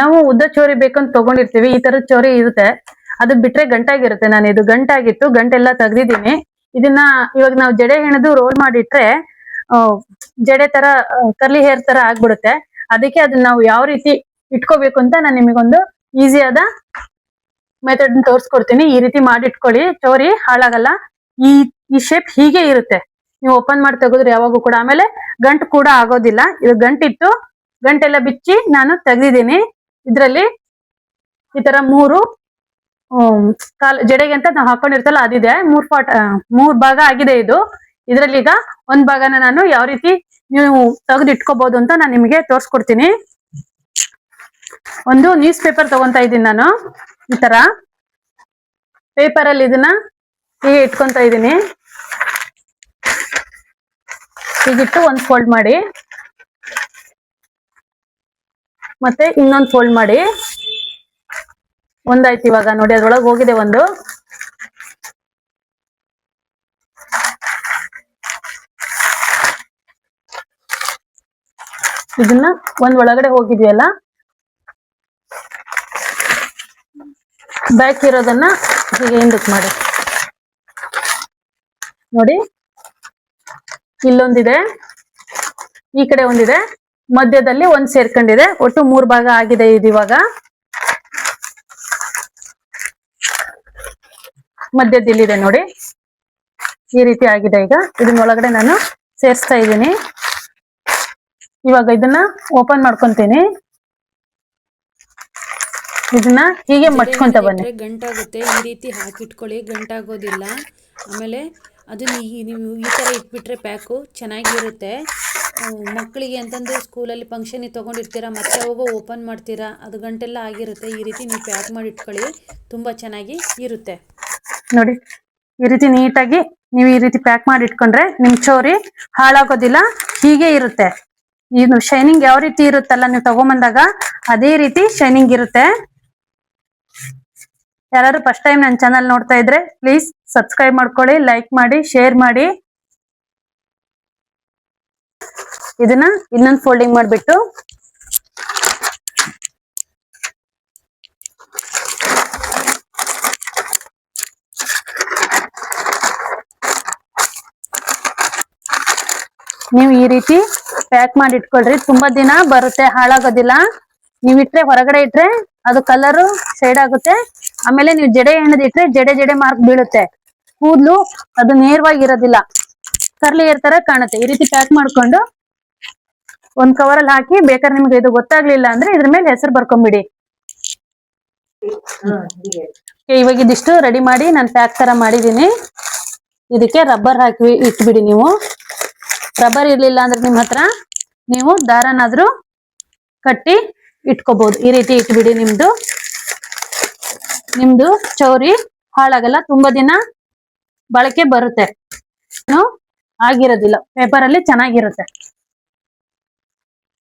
ನಾವು ಉದ್ದ ಚೋರಿ ಬೇಕಂತ ತಗೊಂಡಿರ್ತೀವಿ, ಈ ತರದ ಚೋರಿ ಇರುತ್ತೆ. ಅದು ಬಿಟ್ರೆ ಗಂಟಾಗಿರುತ್ತೆ. ನಾನು ಇದು ಗಂಟಾಗಿತ್ತು, ಗಂಟೆಲ್ಲ ತೆಗ್ದಿದ್ದೀನಿ. ಇದನ್ನ ಇವಾಗ ನಾವು ಜಡೆ ಹೆಣದು ರೋಲ್ ಮಾಡಿಟ್ರೆ ಜಡೆ ತರ ಕರ್ಲಿ ಹೇರ್ ತರ ಆಗ್ಬಿಡುತ್ತೆ. ಅದಕ್ಕೆ ಅದನ್ನ ನಾವು ಯಾವ ರೀತಿ ಇಟ್ಕೋಬೇಕು ಅಂತ ನಾನು ನಿಮಗೊಂದು ಆದ ಮೆಥಡ್ ತೋರಿಸ್ಕೊಡ್ತೀನಿ. ಈ ರೀತಿ ಮಾಡಿಟ್ಕೊಳ್ಳಿ. ಚೋರಿ ಹಾಳಾಗಲ್ಲ. ಈ ಈ ಶೇಪ್ ಹೀಗೆ ಇರುತ್ತೆ. ನೀವು ಓಪನ್ ಮಾಡಿ ತೆಗೆದ್ರೆ ಯಾವಾಗೂ ಕೂಡ. ಆಮೇಲೆ ಗಂಟು ಕೂಡ ಆಗೋದಿಲ್ಲ. ಇದು ಗಂಟಿತ್ತು ಗಂಟೆಲ್ಲ ಬಿಚ್ಚಿ ನಾನು ತೆಗ್ದಿದ್ದೀನಿ. ಇದರಲ್ಲಿ ಈ ತರ ಮೂರು ಕಾಲ್ ಜಡೆಗೆ ಅಂತ ನಾವು ಹಾಕೊಂಡಿರ್ತಲ್ಲ ಅದಿದೆ. ಮೂರ್ ಆ, ಮೂರ್ ಭಾಗ ಆಗಿದೆ ಇದು. ಇದ್ರಲ್ಲಿ ಈಗ ಒಂದ್ ಭಾಗನ ನಾನು ಯಾವ ರೀತಿ ನೀವು ತೆಗೆದು ಇಟ್ಕೋಬಹುದು ಅಂತ ನಾನು ನಿಮಗೆ ತೋರ್ಸ್ಕೊಡ್ತೀನಿ. ಒಂದು ನ್ಯೂಸ್ ಪೇಪರ್ ತಗೊಂತ ಇದ್ದೀನಿ ನಾನು. ಈ ತರ. ಪೇಪರ್ ಅಲ್ಲಿ ಇದನ್ನ ಹೀಗೆ ಇಟ್ಕೊಂತ ಇದ್ದೀನಿ. ಹೀಗಿಟ್ಟು ಒಂದ್ ಫೋಲ್ಡ್ ಮಾಡಿ. ಮತ್ತೆ ಇನ್ನೊಂದು ಫೋಲ್ಡ್ ಮಾಡಿ. ಒಂದಾಯ್ತು ಇವಾಗ, ನೋಡಿ ಅದ್ರೊಳಗೆ ಹೋಗಿದೆ ಒಂದು. ಇದನ್ನ ಒಂದ್ ಒಳಗಡೆ ಹೋಗಿದೆಯಲ್ಲ? ಬ್ಯಾಕ್ ಇರೋದನ್ನ ಹೀಗೆ ಹಿಂದಕ್ ಮಾಡಿ. ನೋಡಿ, ಇಲ್ಲೊಂದಿದೆ, ಈ ಕಡೆ ಒಂದಿದೆ. ಮಧ್ಯದಲ್ಲಿ ಒಂದ್ ಸೇರ್ಕೊಂಡಿದೆ. ಒಟ್ಟು ಮೂರ್ ಭಾಗ ಆಗಿದೆ ಇದು ಇವಾಗ. ಮಧ್ಯದಲ್ಲಿದೆ ನೋಡಿ. ಈ ರೀತಿ ಆಗಿದೆ ಈಗ. ಇದನ್ನ ಒಳಗಡೆ ನಾನು ಸೇರಿಸ್ತಾ ಇದ್ದೀನಿ. ಇವಾಗ ಇದನ್ನ ಓಪನ್ ಮಾಡ್ಕೊಂತೀನಿ. ಇದನ್ನ ಹೀಗೆ ಮಡ್ಕೊಂತ ಬನ್ನಿ. ಗಂಟಾಗುತ್ತೆ. ಈ ರೀತಿ ಹಾಕಿಟ್ಕೊಳ್ಳಿ ಗಂಟಾಗೋದಿಲ್ಲ. ಆಮೇಲೆ ಅದನ್ನ ಈ ನೀವು ಈ ತರ ಇಟ್ಬಿಟ್ರೆ ಪ್ಯಾಕು ಚೆನ್ನಾಗಿರುತ್ತೆ. ಮಕ್ಕಳಿಗೆ ಅಂತಂದು ಸ್ಕೂಲಲ್ಲಿ ಫಂಕ್ಷನಿಗೆ ತೊಗೊಂಡಿರ್ತೀರಾ, ಮತ್ತೆ ಹೋಗೋ ಓಪನ್ ಮಾಡ್ತೀರಾ, ಅದು ಗಂಟೆಲ್ಲ ಆಗಿರುತ್ತೆ. ಈ ರೀತಿ ನೀವು ಪ್ಯಾಕ್ ಮಾಡಿ ಇಟ್ಕೊಳ್ಳಿ, ತುಂಬಾ ಚೆನ್ನಾಗಿ ಇರುತ್ತೆ. ನೋಡಿ, ಈ ರೀತಿ ನೀಟಾಗಿ ನೀವು ಈ ರೀತಿ ಪ್ಯಾಕ್ ಮಾಡಿ ಇಟ್ಕೊಂಡ್ರೆ ನಿಮ್ ಚೋರಿ ಹಾಳಾಗೋದಿಲ್ಲ, ಹೀಗೆ ಇರುತ್ತೆ. ಇದು ಶೈನಿಂಗ್ ಯಾವ ರೀತಿ ಇರುತ್ತಲ್ಲ, ನೀವು ತಗೊಂಬಂದಾಗ ಅದೇ ರೀತಿ ಶೈನಿಂಗ್ ಇರುತ್ತೆ. ಯಾರು ಫಸ್ಟ್ ಟೈಮ್ ನನ್ನ ಚಾನಲ್ ನೋಡ್ತಾ ಇದ್ರೆ ಪ್ಲೀಸ್ ಸಬ್ಸ್ಕ್ರೈಬ್ ಮಾಡ್ಕೊಳ್ಳಿ ಲೈಕ್ ಮಾಡಿ ಶೇರ್ ಮಾಡಿ. ಇದನ್ನ ಇನ್ನೊಂದು ಫೋಲ್ಡಿಂಗ್ ಮಾಡ್ಬಿಟ್ಟು ನೀವು ಈ ರೀತಿ ಪ್ಯಾಕ್ ಮಾಡಿ ಇಟ್ಕೊಳ್ರಿ. ತುಂಬಾ ದಿನ ಬರುತ್ತೆ, ಹಾಳಾಗೋದಿಲ್ಲ. ನೀವ್ ಇಟ್ರೆ ಹೊರಗಡೆ ಇಟ್ರೆ ಅದು ಕಲರ್ ಶೇಡ್ ಆಗುತ್ತೆ. ಆಮೇಲೆ ನೀವು ಜಡೆ ಎಣ್ಣದ್ ಇಟ್ರೆ ಜಡೆ ಜಡೆ ಮಾರ್ಕ್ ಬೀಳುತ್ತೆ. ಕೂದ್ಲು ಅದು ನೇರವಾಗಿ ಇರೋದಿಲ್ಲ ಕರ್ಲಿ ಏರ್ ತರ ಕಾಣುತ್ತೆ. ಈ ರೀತಿ ಪ್ಯಾಕ್ ಮಾಡ್ಕೊಂಡು ಒಂದ್ ಕವರ್ ಅಲ್ಲಿ ಹಾಕಿ ಬೇಕಾದ್ರೆ ನಿಮ್ಗೆ ಇದು ಗೊತ್ತಾಗ್ಲಿಲ್ಲ ಅಂದ್ರೆ ಇದ್ರ ಮೇಲೆ ಹೆಸರು ಬರ್ಕೊಂಬಿಡಿ. ಇವಾಗ ಇದಿಷ್ಟು ರೆಡಿ ಮಾಡಿ ನಾನು ಪ್ಯಾಕ್ ತರ ಮಾಡಿದೀನಿ ಇದಕ್ಕೆ ರಬ್ಬರ್ ಹಾಕಿ ಇಟ್ಬಿಡಿ ನೀವು. ರಬ್ಬರ್ ಇರ್ಲಿಲ್ಲ ಅಂದ್ರೆ ನಿಮ್ ಹತ್ರ ನೀವು ದಾರನಾದ್ರೂ ಕಟ್ಟಿ ಇಟ್ಕೋಬಹುದು ಈ ರೀತಿ ಇಟ್ಬಿಡಿ ನಿಮ್ದು. ನಿಮ್ದು ಚೌರಿ ಹಾಳಾಗಲ್ಲ ತುಂಬಾ ದಿನ ಬಳಕೆ ಬರುತ್ತೆ. ಆಗಿರೋದಿಲ್ಲ. ಪೇಪರ್ ಅಲ್ಲಿ ಚೆನ್ನಾಗಿರುತ್ತೆ.